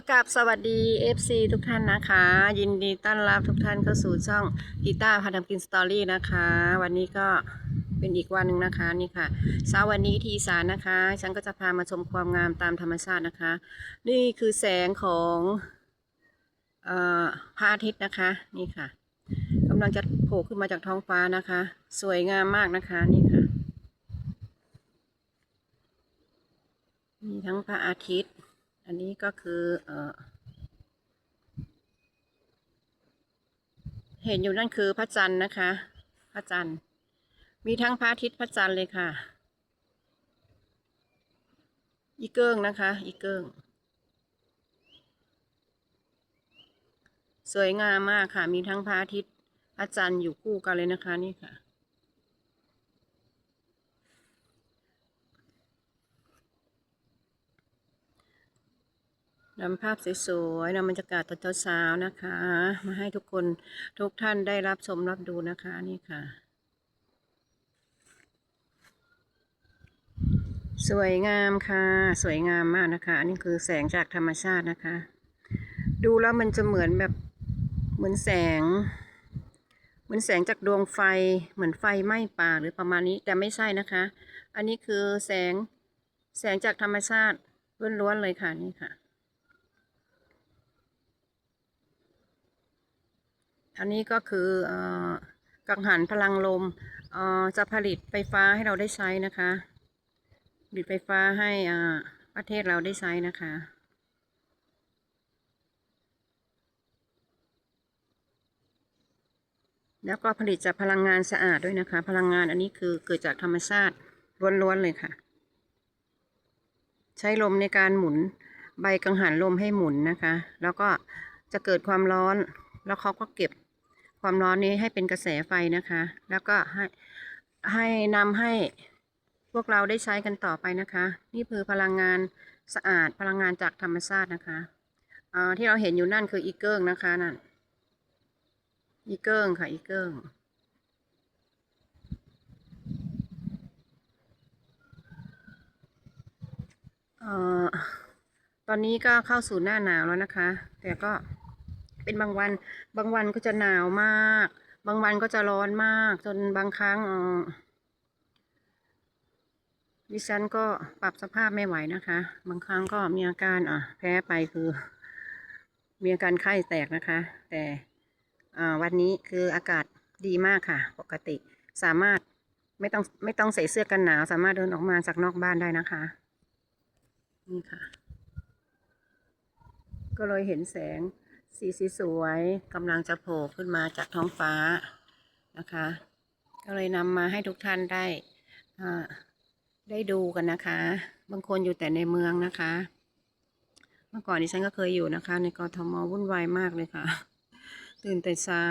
กับสวัสดี FC ทุกท่านนะคะ ยินดีต้อนรับทุกท่านเข้าสู่ช่องกีตาร์พาดำกินสตอรี่นะคะ วันนี้ก็เป็นอีกวันหนึ่งนะคะนี่ค่ะเช้าวันนี้ที่อีสานนะคะ ฉันก็จะพามาชมความงามตามธรรมชาตินะคะ นี่คือแสงของอพระอาทิตย์นะคะนี่ค่ะกำลังจะโผล่ขึ้นมาจากท้องฟ้านะคะ สวยงามมากนะคะนี่ค่ะมีทั้งพระอาทิตย์ อันนี้ก็คือเออเห็นอยู่นั่นคือพระจันทร์นะคะ พระจันทร์ มีทั้งพระอาทิตย์พระจันทร์เลยค่ะ อีเกิ้งนะคะ อีเกิ้งสวยงามมากค่ะ มีทั้งพระอาทิตย์พระจันทร์อยู่คู่กันเลยนะคะนี่ค่ะ นำภาพสวยๆนำบรรยากาศตอนเช้าๆนะคะ มาให้ทุกคนทุกท่านได้รับชมรับดูนะคะนี่ค่ะ สวยงามค่ะ สวยงามมากนะคะ อันนี้คือแสงจากธรรมชาตินะคะ ดูแล้วมันจะเหมือนแบบเหมือนแสง เหมือนแสงจากดวงไฟเหมือนไฟไหม้ป่าหรือประมาณนี้แต่ไม่ใช่นะคะ อันนี้คือแสงแสงจากธรรมชาติล้วนๆเลยค่ะนี่ค่ะ อันนี้ก็คืออกังหันพลังลมจะผลิตไฟฟ้าให้เราได้ใช้นะคะผลิตไฟฟ้าให้ประเทศเราได้ใช้นะคะแล้วก็ผลิตจากพลังงานสะอาดด้วยนะคะ พลังงานอันนี้คือเกิดจากธรรมชาติล้วนๆเลยค่ะ ใช้ลมในการหมุนใบกังหันลมให้หมุนนะคะ แล้วก็จะเกิดความร้อน แล้วเขาก็เก็บ ความร้อนนี้ให้เป็นกระแสไฟนะคะ แล้วก็ให้ให้นำให้พวกเราได้ใช้กันต่อไปนะคะ นี่คือพลังงานสะอาดพลังงานจากธรรมชาตินะคะอ่าที่เราเห็นอยู่นั่นคืออีเกิงนะคะนั่นอีเกิงค่ะอีเกิงเอ่อตอนนี้ก็เข้าสู่หน้าหนาวแล้วนะคะ แต่ก็ เป็นบางวัน บางวันก็จะหนาวมาก บางวันก็จะร้อนมาก จนบางครั้งออดิฉันก็ปรับสภาพไม่ไหวนะคะ บางครั้งก็มีอาการอะ แพ้ไปคือ มีอาการไข้แตกนะคะ แต่อ่าวันนี้คืออากาศดีมากค่ะ ปกติสามารถไม่ต้องไม่ต้องใส่เสื้อกันหนาว สามารถเดินออกมาจากนอกบ้านได้นะคะ นี่ค่ะ ก็เลยเห็นแสง สีสีสวยกำลังจะโผล่ขึ้นมาจากท้องฟ้านะคะ ก็เลยนำมาให้ทุกท่านได้ได้ดูกันนะคะ บางคนอยู่แต่ในเมืองนะคะ เมื่อก่อนดิฉันก็เคยอยู่นะคะ ในกรทมวุ่นวายมากเลยค่ะ ตื่นแต่เช้า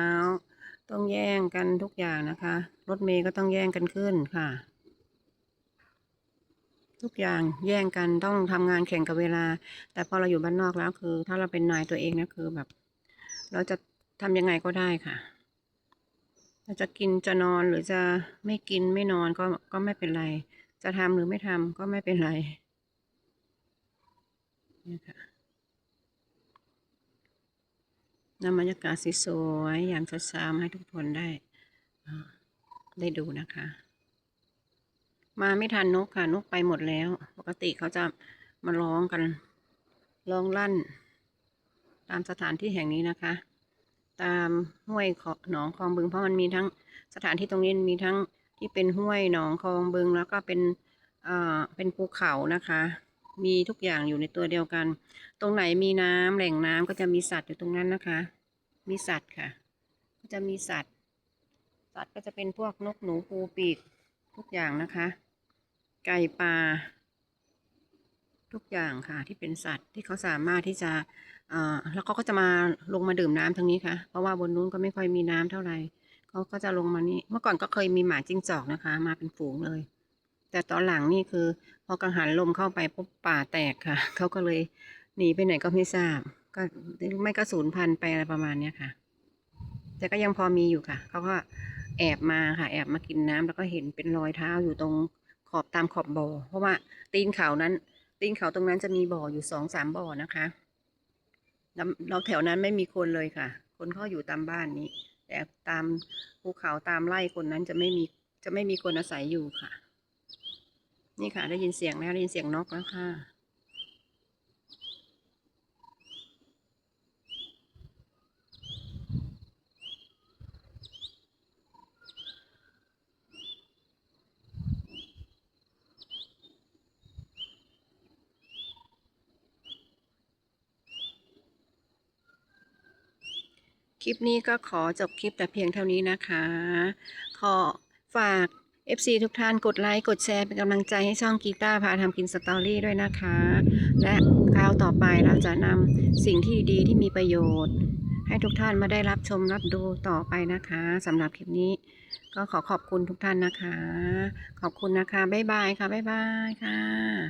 ต้องแย่งกันทุกอย่างนะคะ รถเมย์ก็ต้องแย่งกันขึ้นค่ะ ทุกอย่างแย่งกันต้องทำงานแข่งกับเวลา แต่พอเราอยู่บ้านนอกแล้วคือ ถ้าเราเป็นนายตัวเองนะคือแบบ เราจะทำยังไงก็ได้ค่ะเราจะกินจะนอนหรือจะไม่กินไม่นอนก็ก็ไม่เป็นไร จะทำหรือไม่ทำก็ไม่เป็นไรนี่ค่ะนำบรรยากาศสวยๆยามเช้าๆมาให้ทุกคนได้ได้ดูนะคะ มาไม่ทันนกค่ะนกไปหมดแล้ว ปกติเขาจะมาร้องกันร้องลั่น ตามสถานที่แห่งนี้นะคะ ตามห้วยหนองคลองบึงเพราะมันมีทั้งสถานที่ตรงนี้มีทั้งที่เป็นห้วยหนองคลองบึงแล้วก็เป็นเอ่อเป็นภูเขานะคะ มีทุกอย่างอยู่ในตัวเดียวกัน ตรงไหนมีน้ำแหล่งน้ำก็จะมีสัตว์อยู่ตรงนั้นนะคะ มีสัตว์ค่ะ ก็จะมีสัตว์ สัตว์ก็จะเป็นพวกนกหนูปูปีกทุกอย่างนะคะ ไก่ปลาทุกอย่างค่ะที่เป็นสัตว์ที่เขาสามารถที่จะแล้วเขาก็จะมาลงมาดื่มน้ำทางนี้ค่ะ เพราะว่าบนนู้นก็ไม่ค่อยมีน้ำเท่าไหร่เขาก็จะลงมานี่เมื่อก่อนก็เคยมีหมาจิ้งจอกนะคะ มาเป็นฝูงเลย แต่ตอนหลังนี่คือ พอกังหันลมเข้าไปปุ๊บป่าแตกค่ะเขาก็เลยหนีไปไหนก็ไม่ทราบ ก็ไม่ก็สูญพันธุ์ไปอะไรประมาณเนี้ยค่ะ แต่ก็ยังพอมีอยู่ค่ะเขาก็แอบมาค่ะ แอบมากินน้ำแล้วก็เห็นเป็นรอยเท้าอยู่ตรง อบตามขอบบ่อ เพราะว่าตีนเขานั้น ตีนเขาตรงนั้นจะมีบ่ออยู่สองสามบ่อนะคะเราเราแถวนั้นไม่มีคนเลยค่ะ คนเขาอยู่ตามบ้านนี้ แต่ตามภูเขาตามไร่คนนั้นจะไม่มีจะไม่มีคนอาศัยอยู่ค่ะ นี่ค่ะ ได้ยินเสียงแล้วได้ยินเสียงนกแล้วค่ะ คลิปนี้ก็ขอจบคลิปแต่เพียงเท่านี้นะคะ ขอฝาก FC ทุกท่านกดไลค์ กดแชร์เป็นกำลังใจให้ช่องกีตาร์พาทำกินสตอรี่ด้วยนะคะ และคราวต่อไปเราจะนำสิ่งที่ดีที่มีประโยชน์ ให้ทุกท่านมาได้รับชมรับดูต่อไปนะคะสำหรับคลิปนี้ ก็ขอขอบคุณทุกท่านนะคะ ขอบคุณนะคะ บ๊ายบายค่ะ บ๊ายบายค่ะ